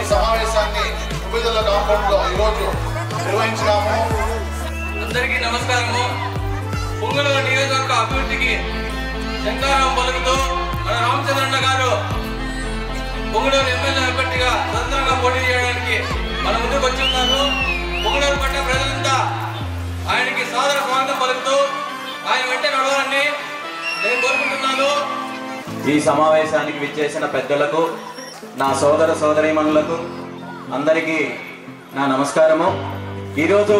ఈ సమావేశాన్ని వివిధ కాంపౌండ్లో ఈరోజు నిర్వహించినాము. అందరికీ నమస్కారము. పొంగనూరు నియోజకవర్గ అభివృద్ధికి శంకారాం పలుకుతూ మన రామచంద్రన్న గారు పొంగనూరు ఎమ్మెల్యే అభ్యర్థిగా స్వతంత్రంగా పోటీ చేయడానికి మన ముందుకు వచ్చి ఉన్నారు. పొంగనూరు పట్ల ప్రజలంతా ఆయనకి సాదర స్వాగతం పలుకుతూ ఆయన వెంట నడవాలని నేను కోరుకుంటున్నాను. ఈ సమావేశానికి విచ్చేసిన పెద్దలకు నా సోదర సోదరీమణులకు అందరికీ నా నమస్కారము. ఈరోజు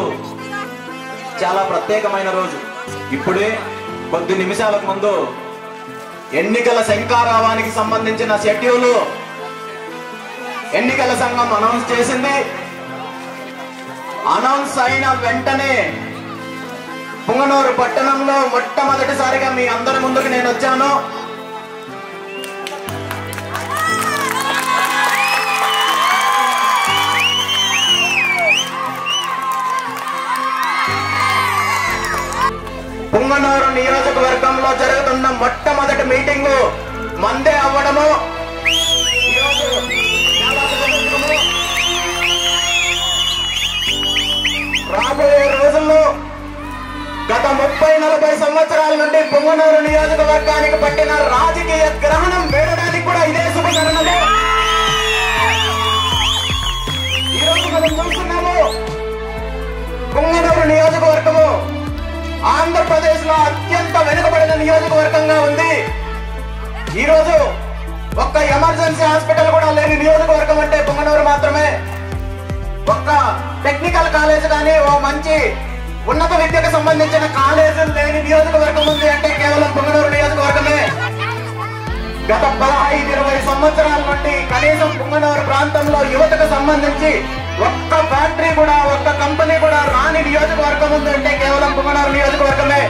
చాలా ప్రత్యేకమైన రోజు. ఇప్పుడే కొద్ది నిమిషాలకు ముందు ఎన్నికల శంకారావానికి సంబంధించిన షెడ్యూల్ ఎన్నికల సంఘం అనౌన్స్ చేసింది. అనౌన్స్ అయిన వెంటనే పుంగనూరు పట్టణంలో మొట్టమొదటిసారిగా మీ అందరి ముందుకు నేను వచ్చాను. పుంగనూరు నియోజకవర్గంలో జరుగుతున్న మొట్టమొదటి మీటింగు మందే అవ్వడము. రాబోయే రోజుల్లో గత ముప్పై నలభై సంవత్సరాల నుండి పుంగనూరు నియోజకవర్గానికి పట్టిన రాజకీయ గ్రహణం వేయడానికి కూడా ఇదే శుభకరణము. ఈరోజు మనం చూస్తున్నాము పుంగనూరు నియోజకవర్గము ఆంధ్రప్రదేశ్లో అత్యంత వెనుకబడిన నియోజకవర్గంగా ఉంది. ఈ రోజు ఒక్క ఎమర్జెన్సీ హాస్పిటల్ కూడా లేని నియోజకవర్గం అంటే పొంగనూరు మాత్రమే. ఒక్క టెక్నికల్ కాలేజ్ కానీ ఓ మంచి ఉన్నత విద్యకు సంబంధించిన కాలేజీలు లేని నియోజకవర్గం ఉంది అంటే కేవలం పొంగనూరు నియోజకవర్గమే. గత పదహైదు ఇరవై సంవత్సరాల నుండి కనీసం పొంగనూరు ప్రాంతంలో యువతకు సంబంధించి ఒక్క ఫ్యాక్టరీ కూడా ఒక్క కంపెనీ కూడా రాని నియోజకవర్గం ఉంది అంటే కేవలం పుంగనూరు నియోజకవర్గమే.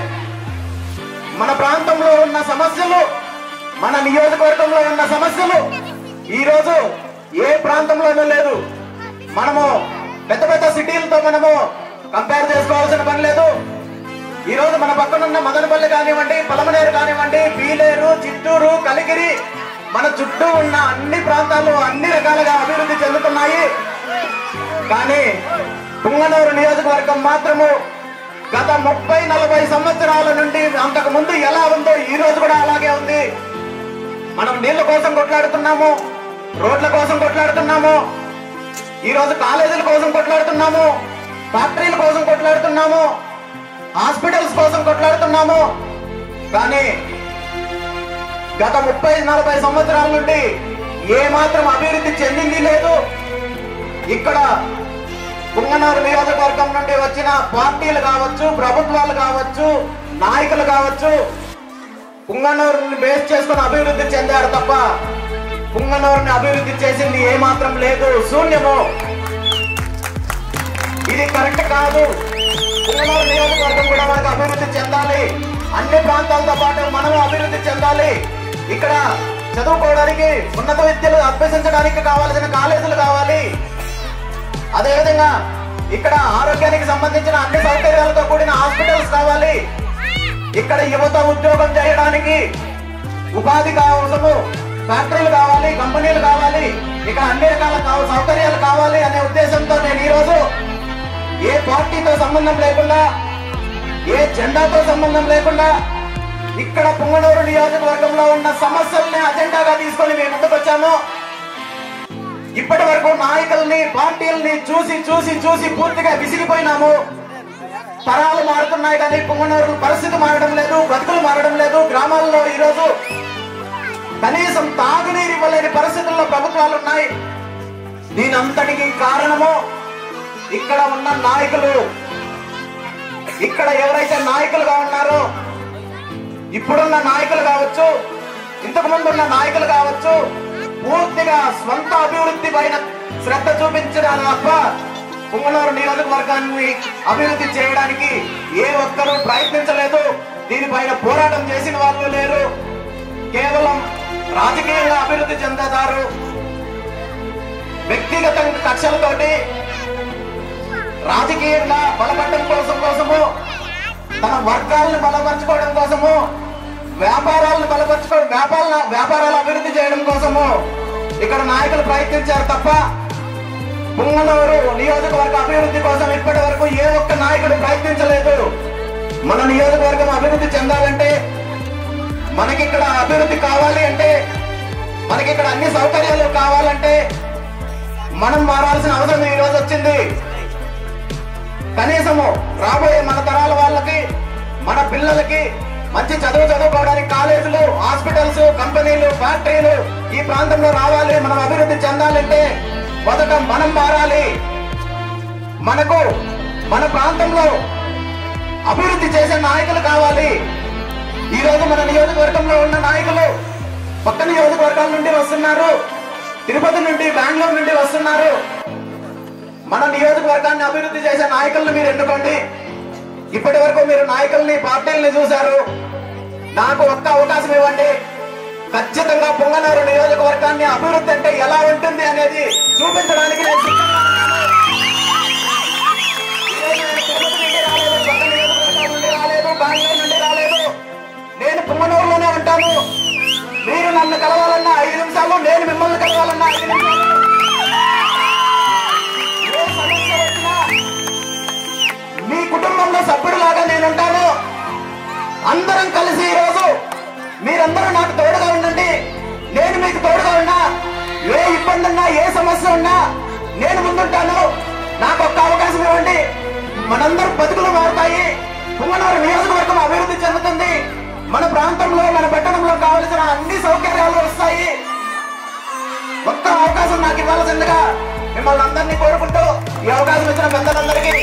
మన ప్రాంతంలో ఉన్న సమస్యలు మన నియోజకవర్గంలో ఉన్న సమస్యలు ఈరోజు ఏ ప్రాంతంలోనూ లేదు. మనము పెద్ద పెద్ద సిటీలతో మనము కంపేర్ చేసుకోవాల్సిన పని లేదు. ఈ రోజు మన పక్కనున్న మదనపల్లి కానివ్వండి పలమనేరు కానివ్వండి పీలేరు చిత్తూరు కలిగిరి మన చుట్టూ ఉన్న అన్ని ప్రాంతాలు అన్ని రకాలుగా అభివృద్ధి చెందుతున్నాయి. కానీ పుంగనూరు నియోజకవర్గం మాత్రము గత ముప్పై నలభై సంవత్సరాల నుండి అంతకు ముందు ఎలా ఉందో ఈ రోజు కూడా అలాగే ఉంది. మనం నీళ్ళ కోసం కొట్లాడుతున్నాము రోడ్ల కోసం కొట్లాడుతున్నాము ఈ రోజు కాలేజీల కోసం కొట్లాడుతున్నాము ఫ్యాక్టరీల కోసం కొట్లాడుతున్నాము హాస్పిటల్స్ కోసం కొట్లాడుతున్నాము. కానీ గత ముప్పై నలభై సంవత్సరాల నుండి ఏ మాత్రం అభివృద్ధి చెందింది లేదు. ఇక్కడ పుంగనూరు నియోజకవర్గం నుండి వచ్చిన పార్టీలు కావచ్చు ప్రభుత్వాలు కావచ్చు నాయకులు కావచ్చు పుంగనూరుని బేస్ చేసుకుని అభివృద్ధి చెందారు తప్ప పుంగనూరుని అభివృద్ధి చేసింది ఏ మాత్రం లేదు. శూన్యము. ఇది కరెక్ట్ కాదు. పుంగనూరు నియోజకవర్గం కూడా మనకు అభివృద్ధి చెందాలి. అన్ని ప్రాంతాలతో పాటు మనము అభివృద్ధి చెందాలి. ఇక్కడ చదువుకోవడానికి ఉన్నత విద్యలు అభ్యసించడానికి కావాల్సిన కాలేజీలు కావాలి. అదేవిధంగా ఇక్కడ ఆరోగ్యానికి సంబంధించిన అన్ని సౌకర్యాలతో కూడిన హాస్పిటల్స్ కావాలి. ఇక్కడ యువత ఉద్యోగం చేయడానికి ఉపాధి కావడము ఫ్యాక్టరీలు కావాలి కంపెనీలు కావాలి ఇక్కడ అన్ని రకాల సౌకర్యాలు కావాలి అనే ఉద్దేశంతో నేను ఈరోజు ఏ పార్టీతో సంబంధం లేకుండా ఏ జెండాతో సంబంధం లేకుండా ఇక్కడ పుంగనూరు నియోజకవర్గంలో ఉన్న సమస్యల్ని అజెండాగా తీసుకొని మేము ముందుకు వచ్చాము ఇప్పటి వరకు నాయకుల్ని పార్టీల్ని చూసి చూసి చూసి పూర్తిగా విసిగిపోయినాము. తరాలు మారుతున్నాయి కానీ పొంగనూరు పరిస్థితి మారడం లేదు బతుకులు మారడం లేదు. గ్రామాల్లో ఈరోజు కనీసం తాగునీరు ఇవ్వలేని పరిస్థితుల్లో ప్రభుత్వాలు ఉన్నాయి. దీని అంతటికి కారణము ఇక్కడ ఉన్న నాయకులు. ఇక్కడ ఎవరైతే నాయకులుగా ఉన్నారో ఇప్పుడున్న నాయకులు కావచ్చు ఇంతకు ముందు ఉన్న నాయకులు కావచ్చు పూర్తిగా స్వంత అభివృద్ధి పైన శ్రద్ధ చూపించడం తప్ప పుంగనూరు నియోజకవర్గాన్ని అభివృద్ధి చేయడానికి ఏ ఒక్కరూ ప్రయత్నించలేదు. దీనిపైన పోరాటం చేసిన వాళ్ళు లేరు. కేవలం రాజకీయంగా అభివృద్ధి చెందుతారు. వ్యక్తిగత కక్షలతోటి రాజకీయంగా బలపడడం కోసం కోసము తన వర్గాలను బలపరచుకోవడం కోసము వ్యాపారాలను బలపరచుకొని వ్యాపారాల వ్యాపారాలు అభివృద్ధి చేయడం కోసము ఇక్కడ నాయకులు ప్రయత్నించారు తప్ప పుంగనూరు నియోజకవర్గ అభివృద్ధి కోసం ఇప్పటి వరకు ఏ ఒక్క నాయకుడు ప్రయత్నించలేదు. మన నియోజకవర్గం అభివృద్ధి చెందాలంటే మనకి ఇక్కడ అభివృద్ధి కావాలి అంటే మనకి ఇక్కడ అన్ని సౌకర్యాలు కావాలంటే మనం మారాల్సిన అవసరం ఈ రోజు వచ్చింది. కనీసము రాబోయే మన తరాల వాళ్ళకి మన పిల్లలకి మంచి చదువు చదువుకోవడానికి కాలేజీలు హాస్పిటల్స్ కంపెనీలు ఫ్యాక్టరీలు ఈ ప్రాంతంలో రావాలి మనం అభివృద్ధి చెందాలంటే మొదట మనం మారాలి. మనకు మన ప్రాంతంలో అభివృద్ధి చేసే నాయకులు కావాలి. ఈ రోజు మన నియోజకవర్గంలో ఉన్న నాయకులు పక్క నియోజకవర్గాల నుండి వస్తున్నారు తిరుపతి నుండి బెంగళూరు నుండి వస్తున్నారు. మన నియోజకవర్గాన్ని అభివృద్ధి చేసే నాయకులను మీరు ఎన్నుకోండి. ఇప్పటి వరకు మీరు నాయకుల్ని పార్టీల్ని చూశారు నాకు ఒక్క అవకాశం ఇవ్వండి ఖచ్చితంగా పొంగనూరు నియోజకవర్గాన్ని అభివృద్ధి అంటే ఎలా ఉంటుంది అనేది చూపించడానికి నేను సిద్ధంగా రాలేదు, రాలేదు, బెంగళూరు నుండి రాలేదు. నేను పొంగనూరులోనే ఉంటాను మీరు నన్ను కలవాలన్నా ఐదు నిమిషాలు నేను మిమ్మల్ని కలవాలన్నా ఐదు నిమిషాలు కుటుంబంలో సభ్యుడిలాగా నేను ఉంటాను అందరం కలిసి ఈ రోజు మీరందరూ నాకు తోడుగా ఉండండి. నేను మీకు తోడుగా ఉన్నా ఏ ఇబ్బంది ఉన్నా ఏ సమస్య ఉన్నా నేను ముందుంటాను. నాకు ఒక్క అవకాశం ఇవ్వండి. మనందరూ బతుకులు మారుతాయి. పుంగనూరు నియోజకవర్గం అభివృద్ధి చెందుతుంది. మన ప్రాంతంలో మన పట్టణంలో కావలసిన అన్ని సౌకర్యాలు వస్తాయి. ఒక్క అవకాశం నాకు ఇవ్వాల్సిందిగా మిమ్మల్ని అందరినీ కోరుకుంటూ ఈ అవకాశం ఇచ్చిన పెద్దలందరికీ